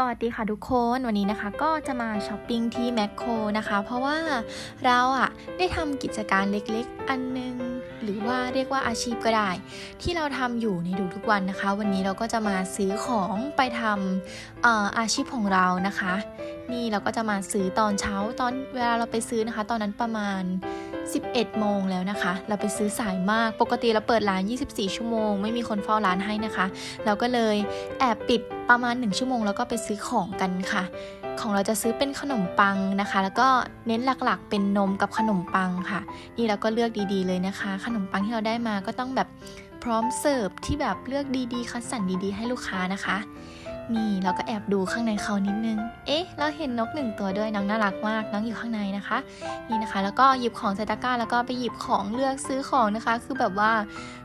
สวัสดีค่ะทุกคนวันนี้นะคะก็จะมาช้อปปิ้งที่แมคโครนะคะ เพราะว่าเราอะได้ทำกิจการเล็กๆ อันนึง หรือว่าเรียกว่าอาชีพก็ได้ ที่เราทำอยู่ในทุกๆวันนะคะ วันนี้เราก็จะมาซื้อของไปทำเอ่ออาชีพของเรานะคะ นี่เราก็จะมาซื้อตอนเช้าตอนเวลาเราไปซื้อนะคะ ตอนนั้นประมาณ 11 โมงแล้วนะคะ เราไปซื้อสายมาก ปกติเราเปิดร้าน 24 ชั่วโมง ไม่มีคนเฝ้าร้านให้นะคะ เราก็เลยแอบปิด ประมาณ 1 ชั่วโมงแล้วก็ไปซื้อของกันค่ะ ของเราจะซื้อเป็นขนมปังนะคะ แล้วก็เน้นหลักๆ เป็นนมกับขนมปังค่ะ นี่เราก็เลือกดีๆเลยนะคะ ขนมปังที่เราได้มาก็ต้องแบบพร้อมเสิร์ฟที่แบบเลือกดีๆ คัดสรรดีๆ ให้ลูกค้านะคะ นี่เราก็แอบดูข้างในเขานิดนึง เอ๊ะ เราเห็นนกหนึ่งตัวด้วยน้องน่ารักมาก น้องอยู่ข้างในนะคะ นี่นะคะ แล้วก็หยิบของใส่ตะกร้าแล้วก็ไปหยิบของเลือกซื้อของนะคะ คือแบบว่า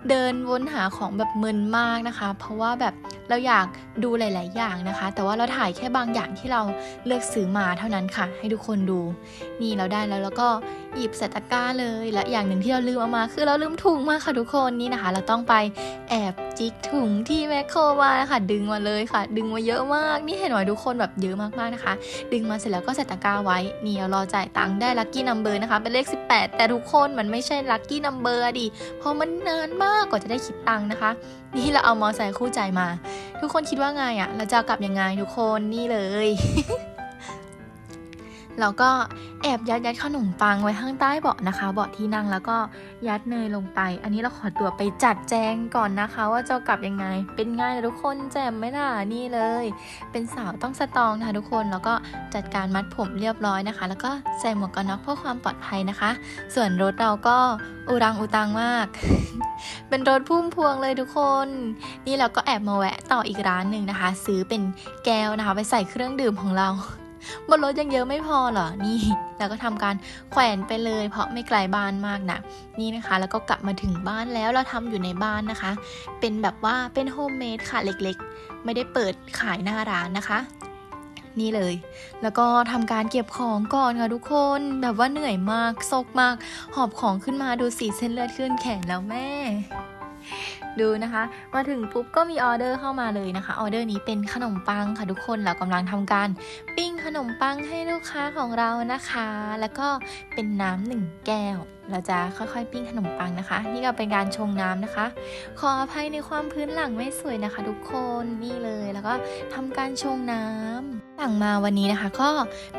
เดินวนหาของแบบมึนมากนะคะ เพราะว่าแบบเราอยากดูหลาย ๆ อย่างนะคะ แต่ว่าเราถ่ายแค่บางอย่างที่เราเลือกซื้อมาเท่านั้นค่ะ ให้ทุกคนดู นี่เราได้แล้วแล้วก็หยิบใส่ตะกร้าเลย และอย่างหนึ่งที่เราลืมเอามาคือเราลืมถุงมาค่ะทุกคนนี่นะคะ เราต้องไปแอบจิกถุงที่แมคโครมานะคะดึงมาเลยค่ะ ดึงมาเยอะมาก นี่เห็นไหมทุกคนแบบเยอะมากๆนะคะ ดึงมาเสร็จแล้วก็ใส่ตะกร้าไว้นี่เรารอจ่ายตังค์ได้ลัคกี้นัมเบอร์นะคะ เป็นเลข 18 แต่ทุกคนมันไม่ใช่ลัคกี้นัมเบอร์ดิเพราะมันนานมากกว่าจะได้คิดตังค์นะคะ นี่เราเอามอไซค์คู่ใจมา ทุกคนคิดว่าไงอะ่ะเราจะกลับยังไงทุกคนนี่เลย เราก็แอบยัดยัดขนมปังไว้ข้างใต้เบาะนะคะ เบาะที่นั่งแล้วก็ยัดเนยลงไป อันนี้เราขอตัวไปจัดแจงก่อนนะคะ ว่าจะกลับยังไง เป็นไงล่ะทุกคนแจ่มไหมล่ะนี่เลย เป็นสาวต้องสตองนะคะทุกคนแล้วก็จัดการมัดผมเรียบร้อยนะคะ แล้วก็ใส่หมวกกันน็อกเพื่อความปลอดภัยนะคะ ส่วนรถเราก็อุรังอุตังมาก เป็นรถพุ่มพวงเลยทุกคน นี่เราก็แอบมาแวะต่ออีกร้านหนึ่งนะคะ ซื้อเป็นแก้วนะคะ ไปใส่เครื่องดื่มของเรา บนรถยังเยอะไม่พอเหรอ นี่เราก็ทำการแขวนไปเลย เพราะไม่ไกลบ้านมากนะ นี่นะคะ แล้วก็กลับมาถึงบ้านแล้ว เราทำอยู่ในบ้านนะคะ เป็นแบบว่าเป็นโฮมเมดค่ะเล็กๆ ไม่ได้เปิดขายหน้าร้านนะคะ นี่เลย แล้วก็ทำการเก็บของก่อนค่ะทุกคน แบบว่าเหนื่อยมากซกมาก หอบของขึ้นมาดูสีเส้นเลือดขึ้นแขนแล้วแม่ ดูนะคะ มาถึงปุ๊บก็มีออเดอร์เข้ามาเลยนะคะ ออเดอร์นี้เป็นขนมปังค่ะทุกคน เรากำลังทำการปิ้งขนมปังให้ลูกค้าของเรานะคะ แล้วก็เป็นน้ำหนึ่งแก้วเราจะค่อยๆ ปิ้งขนมปังนะคะ นี่ก็เป็นการชงน้ำนะคะ ขออภัยในความพื้นหลังไม่สวยนะคะ ทุกคนนี่เลยแล้วก็ทำการชงน้ำสั่งมาวันนี้นะคะ ก็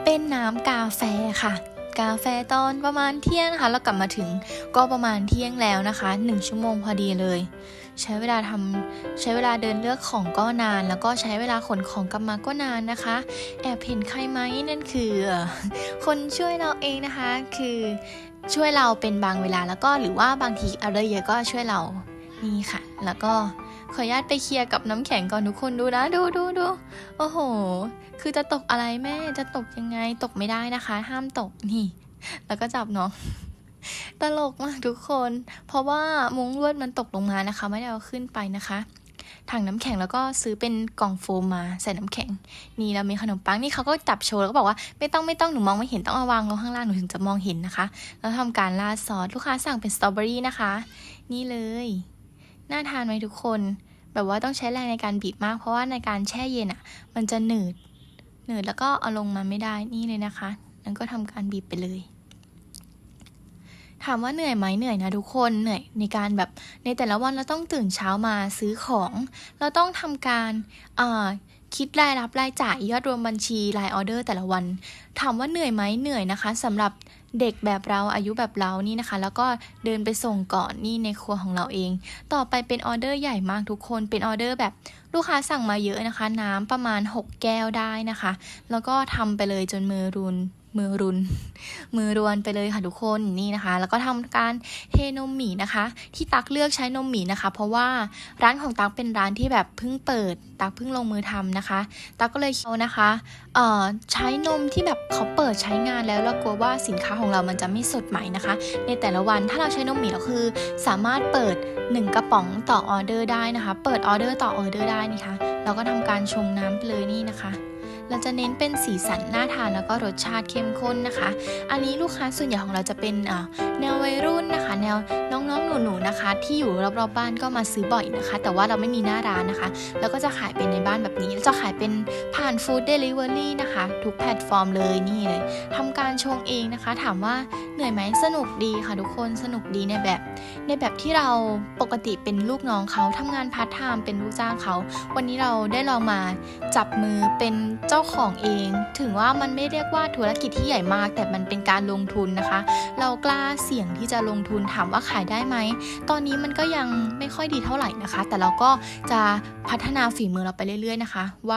เป็นน้ำกาแฟค่ะ กาแฟตอนประมาณเที่ยงนะคะแล้วกลับมาถึงก็ประมาณเที่ยงแล้วนะคะ1ชั่วโมงพอดีเลย ใช้เวลาทำใช้เวลาเดินเลือกของก็นาน แล้วก็ใช้เวลาขนของกลับมาก็นานนะคะ แอบเห็นใครไหมนั่นคือ คนช่วยเราเองนะคะ คือช่วยเราเป็นบางเวลาแล้วก็หรือว่าบางทีเอาเลยเยอะก็ช่วยเรา นี่ค่ะ แล้วก็ขออนุญาตไปเคลียร์กับน้ำแข็งก่อนทุกคนดูนะ ดูดูดูโอ้โห คือจะตกอะไรแม่จะตกยังไงตกไม่ได้นะคะ ห้ามตกนี่ แล้วก็จับเนาะตลกมากทุกคน เพราะว่ามุ้งลวดมันตกลงมานะคะ ไม่ได้เอาขึ้นไปนะคะถังน้ำแข็งแล้วก็ซื้อเป็นกล่องโฟมมาใส่น้ำแข็ง นี่เรามีขนมปังนี่เขาก็จับโชว์แล้วก็บอกว่าไม่ต้องไม่ต้องหนูมองไม่เห็นต้องเอาวางลงข้างล่างหนูถึงจะมองเห็นนะคะ แล้วทำการราดซอสลูกค้าสั่งเป็นสตรอเบอรี่นะคะ นี่เลย น่าทานไหมทุกคน แบบว่าต้องใช้แรงในการบีบมาก เพราะว่าในการแช่เย็นอะ มันจะหนืด หนืดแล้วก็เอาลงมาไม่ได้นี่เลยนะคะนั่นก็ทำการบีบไปเลย ถามว่าเหนื่อยไหมเหนื่อยนะทุกคนเหนื่อยในการแบบในแต่ละวันเราต้องตื่นเช้ามาซื้อของ เราต้องทำการอ่าคิดรายรับรายจ่ายยอดรวมบัญชีรายออเดอร์แต่ละวัน ถามว่าเหนื่อยไหมเหนื่อยนะคะสำหรับ เด็กแบบเราอายุแบบเรานี่นะคะ แล้วก็เดินไปส่งก่อนนี่ในครัวของเราเอง ต่อไปเป็นออเดอร์ใหญ่มากทุกคนเป็นออเดอร์แบบลูกค้าสั่งมาเยอะนะคะ น้ำประมาณ 6 แก้วได้นะคะ แล้วก็ทำไปเลยจนมือรุน มือรุน มือรวนไปเลยค่ะทุกคนนี่นะคะ แล้วก็ทำการเทนมหมี่นะคะ ที่ตักเลือกใช้นมหมี่นะคะ เพราะว่าร้านของตักเป็นร้านที่แบบเพิ่งเปิด ตักเพิ่งลงมือทำนะคะ ตักก็เลยเอานะคะเอ่อใช้นมที่แบบเขาเปิดใช้งานแล้วเรากลัวว่าสินค้าของเรามันจะไม่สดใหม่นะคะ ในแต่ละวันถ้าเราใช้นมหมี่ก็คือ สามารถเปิด 1 กระป๋องต่อออเดอร์ได้นะคะ เปิดออเดอร์ต่อออเดอร์ได้นี่คะเราก็ทำการชงน้ำไปเลยนี่นะคะ เราจะเน้นเป็นสีสันน่าทานแล้วก็รสชาติเข้มข้นนะคะ อันนี้ลูกค้าส่วนใหญ่ของเราจะเป็นแนววัยรุ่นนะคะ แนวน้องๆหนูๆนะคะ ที่อยู่รอบๆบ้านก็มาซื้อบ่อยนะคะ แต่ว่าเราไม่มีหน้าร้านนะคะ แล้วก็จะขายเป็นในบ้านแบบนี้จะขายเป็นผ่านฟู้ดเดลิเวอรี่นะคะ ทุกแพลตฟอร์มเลยนี่เลยทำการชงเองนะคะ ถามว่าเหนื่อยไหมสนุกดีค่ะทุกคนสนุกดีในแบบ ในแบบที่เราปกติเป็นลูกน้องเขาทำงานพาร์ทไทม์เป็นลูกจ้างเขา วันนี้เราได้ลองมาจับมือเป็นเจ้าของเอง ถึงว่ามันไม่เรียกว่าธุรกิจที่ใหญ่มาก แต่มันเป็นการลงทุนนะคะ เรากล้าเสี่ยงที่จะลงทุนถามว่าขายได้ไหม ตอนนี้มันก็ยังไม่ค่อยดีเท่าไหร่นะคะ แต่เราก็จะพัฒนาฝีมือเราไปเรื่อยๆนะคะว่า